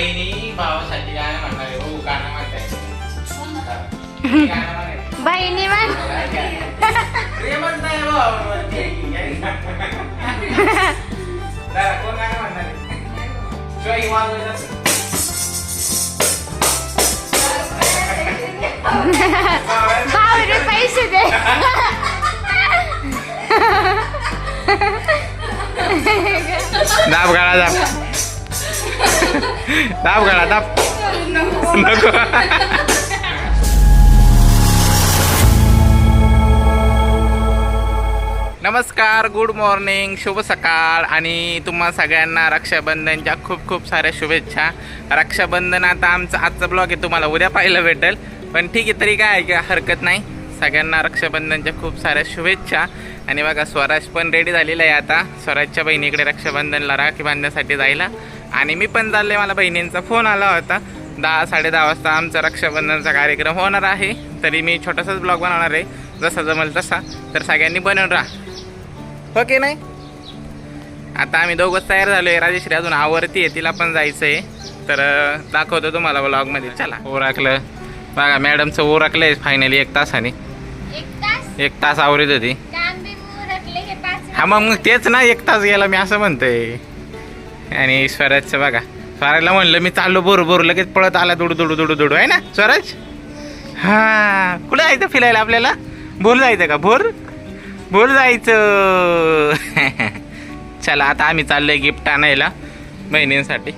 बहिणी भावासाठी गाणं म्हणणार आहे हो गाणं म्हणताय गाणं म्हणायचं. बहिणी म्हण ते म्हणताय भाऊ. दादा, कोण गाणं म्हणणार आहे? शिवाय वाजवायचं असेल. भावरे पैसे दे दाब गाळा दाब दाब गळा दाब. नको. नमस्कार गुड मॉर्निंग शुभ सकाळ आणि तुम्हा सगळ्यांना रक्षाबंधनच्या खूप खूप साऱ्या शुभेच्छा. रक्षाबंधन आता आमचा आजचा ब्लॉग आहे तुम्हाला उद्या पाहायला भेटेल. पण ठीक आहे तरी काय आहे हरकत नाही. सगळ्यांना रक्षाबंधनच्या खूप साऱ्या शुभेच्छा. आणि बघा स्वराज पण रेडी झालेला आहे आता. स्वराजच्या बहिणीकडे रक्षाबंधनला राखी बांधण्यासाठी जायला. आणि मी पण चालले मला बहिणींचा फोन आला होता. दहा साडे दहा वाजता आमचा रक्षाबंधनचा कार्यक्रम होणार आहे. तरी मी छोटासाच ब्लॉग बनवणार आहे. जसा जमेल तसा. तर सगळ्यांनी बनवून राहा. हो की नाही? आता आम्ही दोघंच तयार झालोय. राजेश्री अजून आवरती आहे. तिला पण जायचं आहे तर दाखवतो तुम्हाला ब्लॉगमध्ये चला. ओराकलं बघा मॅडमचं ओराकलं फायनली एक तासाने. एक तास? आवरत होती. हे हा मग तेच ना एक तास गेला मी असं म्हणतोय. आणि स्वराजचं बघा. स्वराजला म्हणलं मी चाललो बरोबर लगेच पळत आला दुडू दुडू दुडू दुडू. आहे ना स्वराज? हा. कुठं जायचं फिरायला आपल्याला? भोर जायचं का? भोर भोर जायचं. चला आता आम्ही चाललोय गिफ्ट आणायला बहिणींसाठी.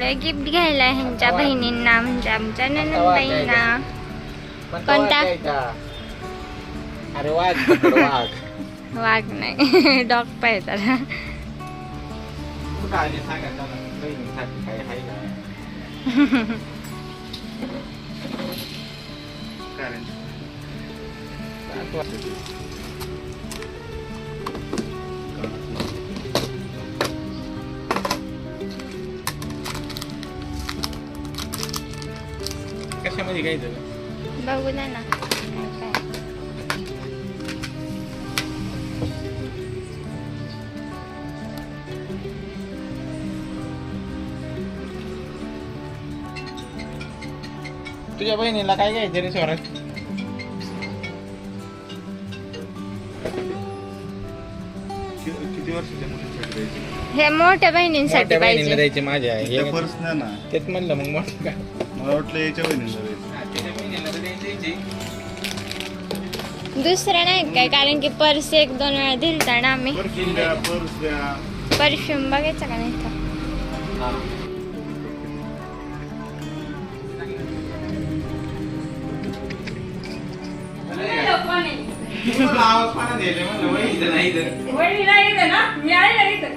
गिफ्ट घ्यायला ह्यांच्या बहिणींना म्हणजे आमच्या ननंदबाईंना कोणता? अरे वाघ पकड, वाघ वाघ नाही डॉग पाहिजे कुठं बहिणीसाठी काय का? घ्यायचं बघू ना. काय काय. तुझ्या बहिणीला काय घ्यायचं रे स्वराज किती वर्षाच्या मुलीसाठी द्यायची? हे मोठ्या बहिणींसाठी मोठ्या बहिणीला पाहिजे. द्यायची माझ्या हे त्या पर्स नाही ना. तेच म्हणलं मग मोठं का? मला वाटलं याच्या बहिणीला दुसरं नाही काय कारण की पर्स एक दोन वेळा दिलता ना आम्ही. परफ्यूम द्या पर्स द्या परफ्यूम बघायचा का नाही तर आवाज म्हणलं इथं.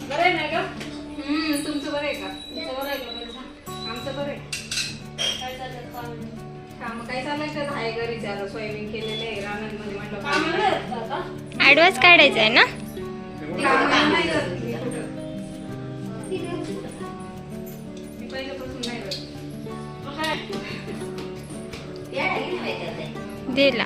बरं आहे ना हम्म का तुमचं बरं आहे का? काम काय चाललंय का आहे घरीच आहे आता सोयाबीन केलेलं आहे रानांमध्ये म्हटलं ऍडव्हान्स काढायचा आहे ना? काम नाही करत मी कुठं. मी पहिल्यापासून नाही करत दिला.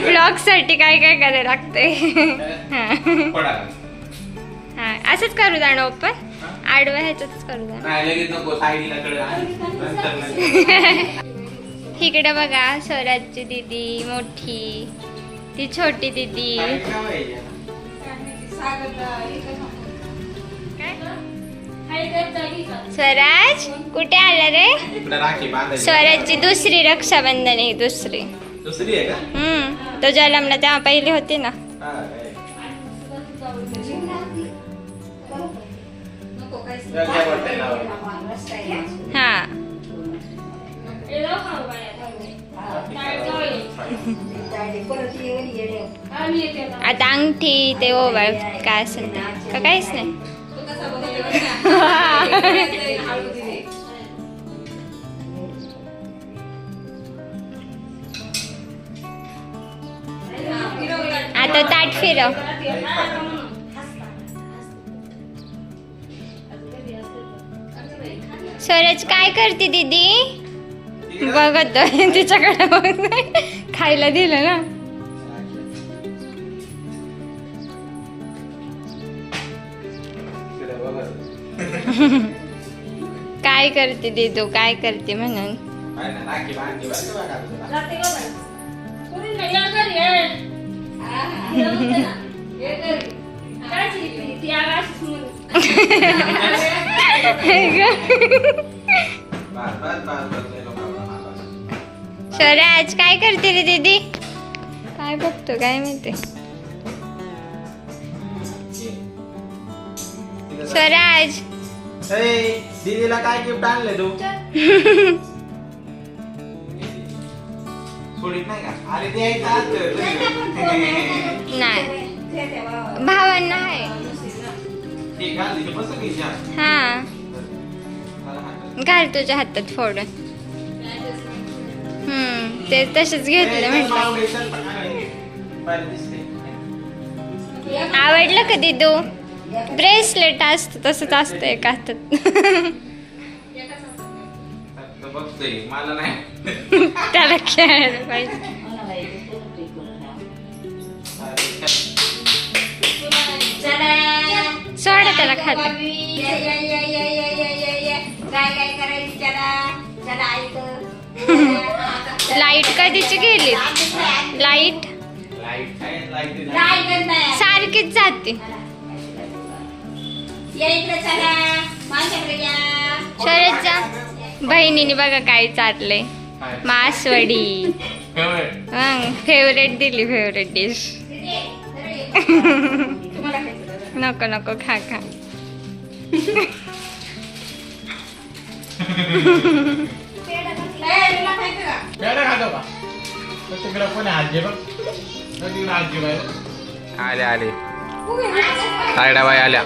ब्लॉग साठी काय काय करायला लागतंय? पडा हा. असंच करू ना ओपन? आडवं ह्याच्यातच करू द्या नाही लगेच नको साईडला कळलं. नंतर नंतर. इकडे बघा स्वराजची दीदी मोठी ती छोटी दीदी? स्वराज कुठे आला रे? स्वराजची दुसरी रक्षाबंधन आहे दुसरी. दुसरी आहे का? हम्म तो जन्मला तेव्हा पहिली होती ना. हा. आता अंगठी ते ओ बाय काय असेल ते. का काहीच नाही. आता ताट फिरव. स्वराज काय करते दीदी? बघत तिच्याकडे खायला दिलं ना. काय करते दीदू? काय करते म्हणून? स्वराज काय करते रे दीदी? काय बघतो काय माहिती. स्वराज दीदीला काय गिफ्ट आणले तू. नाही. भावांना आहे. हा. घाल तुझ्या हातात फोडून. हम्म ते तसेच घेतलं म्हटलं. आवडलं का दिदू? ब्रेसलेट असतं तसंच असतं एका हातात. त्याला खेळायला पाहिजे. खात. काय काय करायचं त्याला? त्याला लाइट कधीची गेली? लाइट लाइट आहे लाइट आहे. सारखीच जाते. या इकडे चला. माझ्याकडे या. शरदच्या बहिणीने बघा काय चाललंय. काय? मासवडी. मग फेवरेट दिली फेवरेट डिश नको नको खा खा. काय तुला खायचं का पेढा खातो का? तर तिकडं कोणी आजी बघ. तर तिकडं आजी बाई बघ. आले आले तायडाबाई आल्या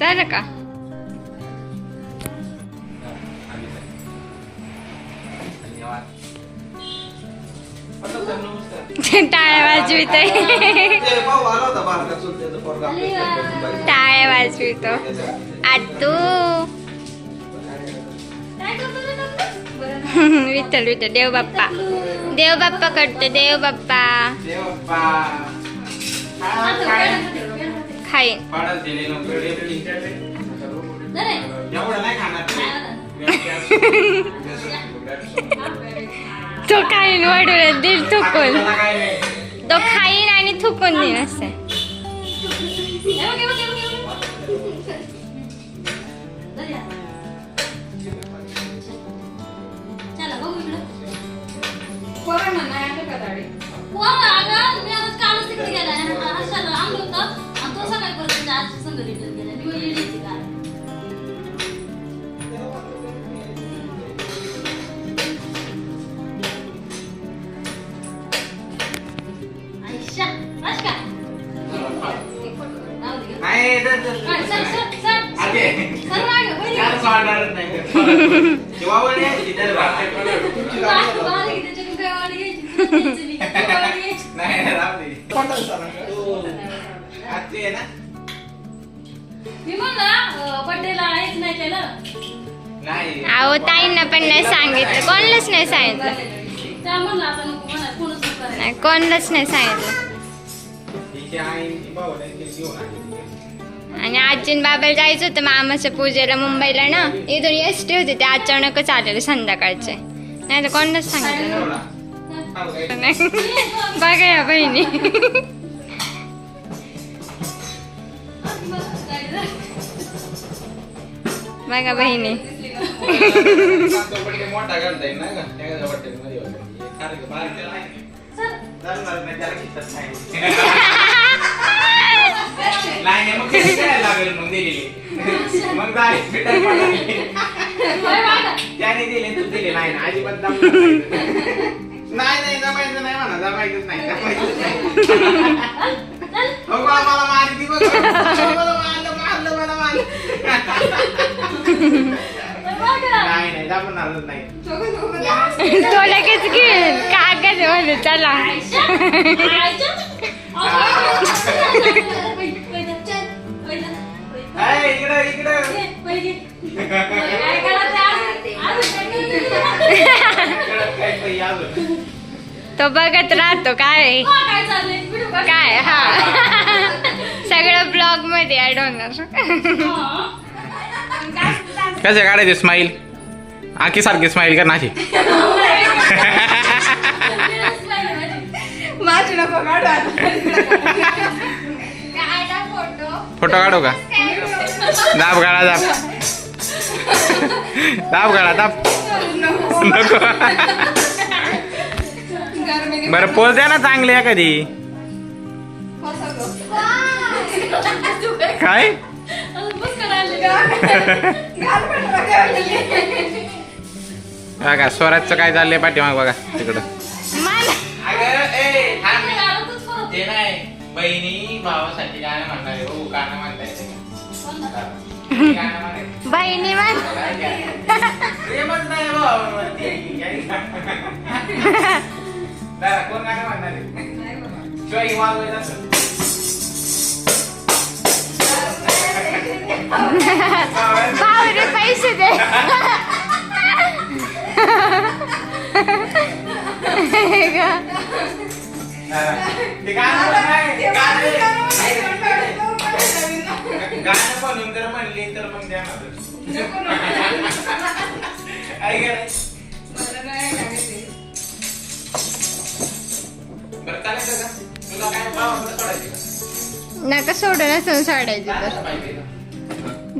झालं का? धन्यवाद आता तर नमस्कार. टाळ्या वाजवितोय. ते भाऊ आला होता बाहेर चुलत्याचा टाळ्या वाजवितो. आतू विठ्ठल विठ्ठल. देव बाप्पा. देव बाप्पा करतो देव बाप्पा. देव बाप्पा. काय- काय? खाईन पाडच दिले ना, पेढे बिढे. एवढं नाही खाणार नाही, तर- तर- आते. त्याला सोडणारच नाही. नाही, राहू आहे ना? मी म्हणलं बर्थडेला हेच नाही केलं नाही. अहो ताईंना पण नाही सांगितलं कोणालाच नाही सांगितलं त्या म्हणलं आता नको म्हणा कोणच नको करायला. नाही कोणालाच नाही सांगितलं तिची आई, ती भाऊ नाही, ती घेऊन आली. आणि आजीन बाबाला जायचं होतं मामाच्या पूजेला मुंबईला ना इथून एस टी होते ते अचानकच आलेले संध्याकाळचे नाही तर कोणालाच सांगितलं. नव्हतं. नाही. बघा या बहिणी भेटायला पाहिजे. त्याने दिले तू दिले नाही ना अजिबात नाही. नाही नाही जमायचं नाही म्हणा जमायचंच नाही जमायचंच नाही हो मला मारली बघ मला मारलं मारलं मला मारलं नाही नाही जमणारच नाही. तो लगेच घेईल. कागदमध्ये चला. इकडं इकडं. तो बघत राहतो काय काय हा. सगळं ब्लॉगमध्ये ऍड होणार कसे काढायचे स्माईल आखी सारखी स्माईल कर नाची. फोटो काढू का? दाब काढा दाब. दाब काढा दाब. नको. बरं पोच द्या ना चांगली कधी काय? बघा स्वराजचं काय चाललंय पाठीमाग बघा तिकडं. ते नाही बहिणी भावासाठी गाणं म्हणणार हो गाणं म्हणताय बहिणी म्हण प्रेमच नाही भावावरती. दादा, कोण गाणं म्हणणार आहे? शिवाय वाजवायचं भावरे पैसे दे म्हणून जर म्हणली तर मग द्या बरं चालेल तुला काय? नका सोडायचं तर?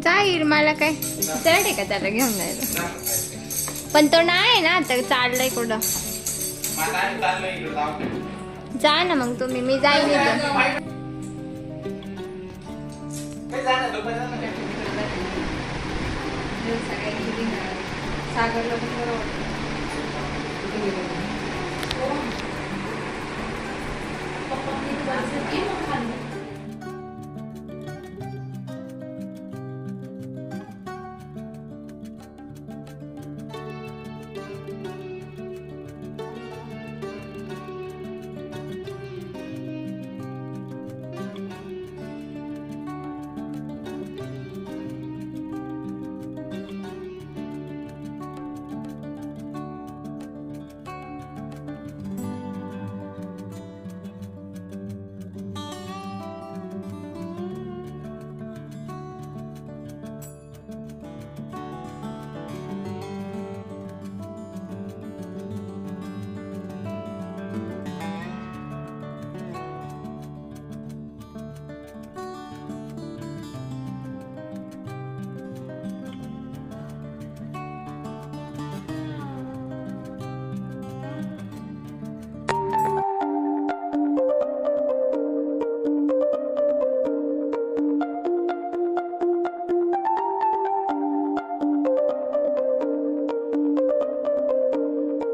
जाईल मला काय चढ आहे का त्याला घेऊन जायला. पण तो नाही ना आता चाललाय कुठं. जा ना मग तुम्ही मी काय? सागरला.